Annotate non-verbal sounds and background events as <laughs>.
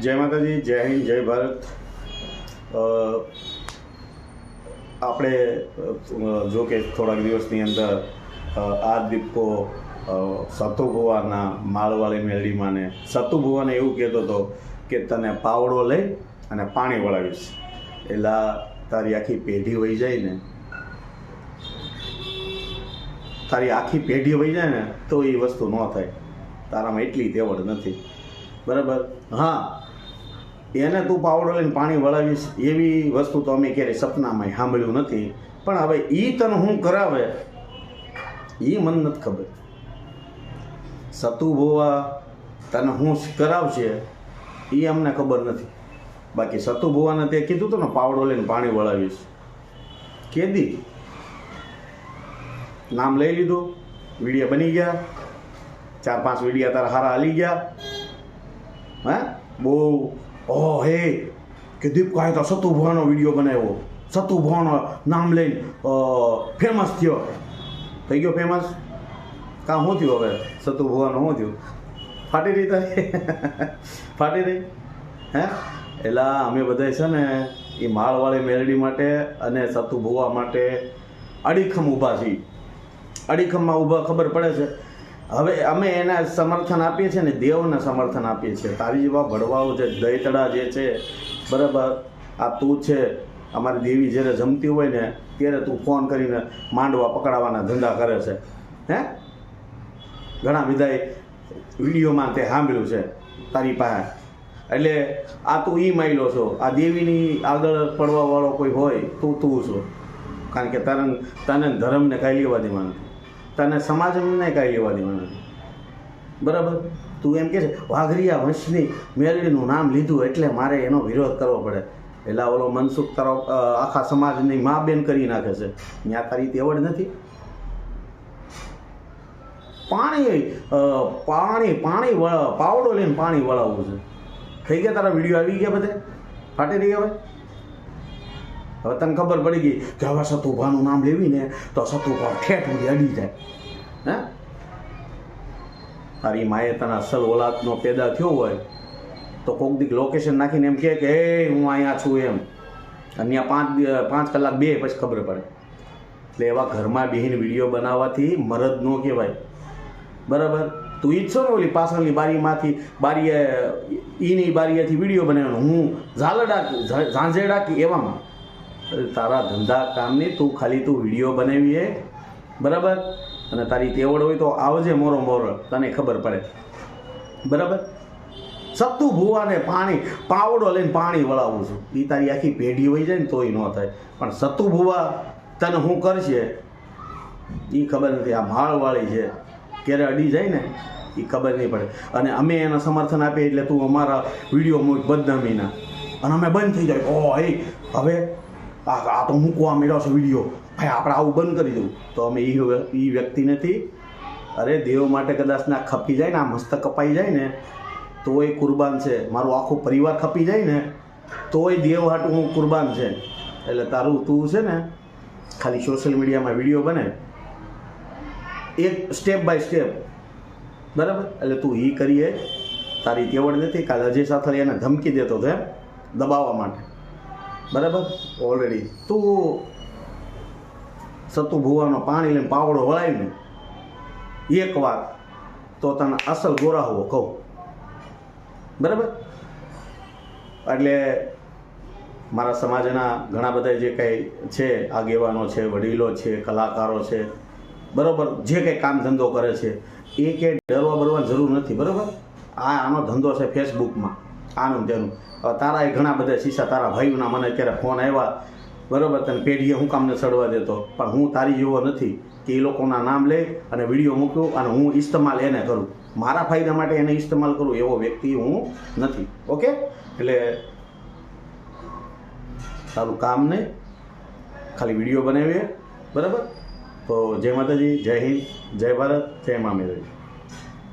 જય માતાજી, જય હિન્દ, જય ભારત. આપણે જો કે થોડાક દિવસની અંદર આ દીપકો સતુભુવાના માળવાળી મેળીમાં ને સતુભુવાને એવું કહેતો હતો કે તને પાવડો લઈ અને પાણી વળાવીશ. એટલે તારી આખી પેઢી વહી જાય ને, તારી આખી પેઢી વહી જાય ને, તો એ વસ્તુ ન થાય. તારામાં એટલી તેવડ નથી. બરાબર? હા. એને તું પાવડો લઈને પાણી વળાવીશ, એવી વસ્તુ તો અમે ક્યારેય સપનામાં સાંભળ્યું નથી. પણ હવે એ તને હું કરાવે એ મને નથી ખબર. સતુ ભોવા તને હું કરાવશે એ અમને ખબર નથી. બાકી સતુ ભોવાને તે કીધું હતું ને, પાવડો લઈને પાણી વળાવીશ. કેદી? નામ લઈ લીધું, વિડીયા બની ગયા. ચાર પાંચ વિડીયા તારા હારા હાલી ગયા. હે? બહુ ઓહ, હે, કે દીપ કાંઈ તો સતુ ભવાનો વીડિયો બનાવ્યો. સતુ ભવાનો નામ લઈને ફેમસ થયો. થઈ ગયો ફેમસ કાં શું થયું હવે? સતુ ભવાનો શું થયું? ફાટી રહી તારી? <laughs> ફાટી રહી? હે? એટલે અમે બધા છે ને એ માળવાળી મેલડી માટે અને સતુ ભુવા માટે અડીખમ ઊભા છીએ. અડીખમમાં ઊભા ખબર પડે છે? હવે અમે એને સમર્થન આપીએ છીએ ને દેવને સમર્થન આપીએ છીએ. તારી જેવા ભડવાઓ જે દહીતડા જે છે, બરાબર, આ તું છે, અમારી દેવી જ્યારે જમતી હોય ને, ત્યારે તું ફોન કરીને માંડવા પકડાવવાના ધંધા કરે છે. હે? ઘણા બધાએ વિડીયોમાં તે સાંભળ્યું છે તારી પાસે. એટલે આ તું એ માયલો છો. આ દેવીની આગળ પડવાવાળો કોઈ હોય તું તું છો. કારણ કે તને તને ધર્મને કાંઈ લેવા દેવાનું. તને સમાજને કાંઈ લેવા દેવા નથી. બરાબર? તું એમ કે છે, વાઘરિયા વંશની મેલડીનું નામ લીધું એટલે મારે એનો વિરોધ કરવો પડે. એટલે ઓલો મનસુખ તરફ આખા સમાજની મા બેન કરી નાખે છે. ત્યાં તારી તેવડ નથી. પાણી પાણી પાણી વળ- પાવડો લઈને પાણી વળાવવું છે. થઈ ગયા તારા વીડિયો, આવી ગયા બધે? ફાટી રહી હવે હવે તને ખબર પડી ગઈ કે હવે સતુભાનું નામ લેવી ને તો સતુભા ઠેઠ સુધી અડી જાય. હે? તારી માએ તને અસલ ઓલાદનો પેદા થયો હોય તો કોક દીક લોકેશન નાખીને એમ કહે કે, હે, હું અહીંયા છું એમ. અને પાંચ પાંચ કલાક બે પછી ખબર પડે. એટલે એવા ઘરમાં બેહીને વીડિયો બનાવવાથી મરદ ન કહેવાય. બરાબર? તું ઈચ્છો ને ઓલી પાછળની બારીમાંથી, બારીએ ઈની બારીએથી વીડિયો બનાવ્યો હું ઝાલડા ઝાંઝેડા કે એવામાં? તારા ધંધા કામની તું ખાલી તું વીડિયો બનાવી હે. બરાબર? અને તારી તેવડ હોય તો આવજે મોરો મોરો, તને ખબર પડે. બરાબર? સત્તુ ભૂવાને પાણી, પાવડો લઈને પાણી વળાવું છું. એ તારી આખી પેઢી હોય જાય ને તોય ન થાય. પણ સત્તુ ભૂવા, તને હું કરશે? એ ખબર નથી. આ માળવાળી છે. ક્યારે અડી જાય ને એ ખબર નહીં પડે. અને અમે એને સમર્થન આપીએ એટલે તું અમારા વીડિયો બદનામીના. અને અમે બંધ થઈ જાય. ઓ હવે આ તો મૂકવા મેળો છો વીડિયો. ભાઈ, આપણે આવું બંધ કરી દઉં. તો અમે એ એ વ્યક્તિ નથી. અરે, દેવ માટે કદાચ ના ખપી જાય ને, આ મસ્ત કપાઈ જાય ને, તોય કુરબાન છે. મારું આખું પરિવાર ખપી જાય ને, તોય દેવ હાટું હું કુરબાન છે. એટલે તારું તું છે ને, ખાલી સોશિયલ મીડિયામાં વીડિયો બને. એક સ્ટેપ બાય સ્ટેપ બરાબર? એટલે તું એ કરીએ. તારી તેવડ નથી. કાલે અજય એને ધમકી દેતો હતો એમ દબાવવા માટે. બરાબર? ઓલરેડી તું સતુ ભુવાનો પાણી લઈને પાવડો વળાવીને એક વાર તો તને અસલ ગોરા હોવો કહું. બરાબર? એટલે મારા સમાજના ઘણા બધા જે કંઈ છે, આગેવાનો છે, વડીલો છે, કલાકારો છે, બરાબર, જે કંઈ કામ ધંધો કરે છે, એ કે ડરવા બરવાની જરૂર નથી, બરાબર? આ આનો ધંધો છે ફેસબુકમાં આનું તેનું. તારા એ ઘણા બધા શીશા તારા ભાઈઓના મને અત્યારે ફોન આવ્યા. બરાબર, તને પેઢીએ હું કામને ચડવા દેતો? પણ હું તારી જેવો નથી કે એ લોકોના નામ લે અને વીડિયો મૂકું અને હું ઇસ્તેમાલ એને કરું. મારા ફાયદા માટે એને ઇસ્તેમાલ કરું એવો વ્યક્તિ હું નથી. ઓકે? એટલે તારું કામ નહીં ખાલી વીડિયો બનાવીએ. બરાબર? તો જય માતાજી, જય હિન્દ, જય ભારત, જય મા મેરડી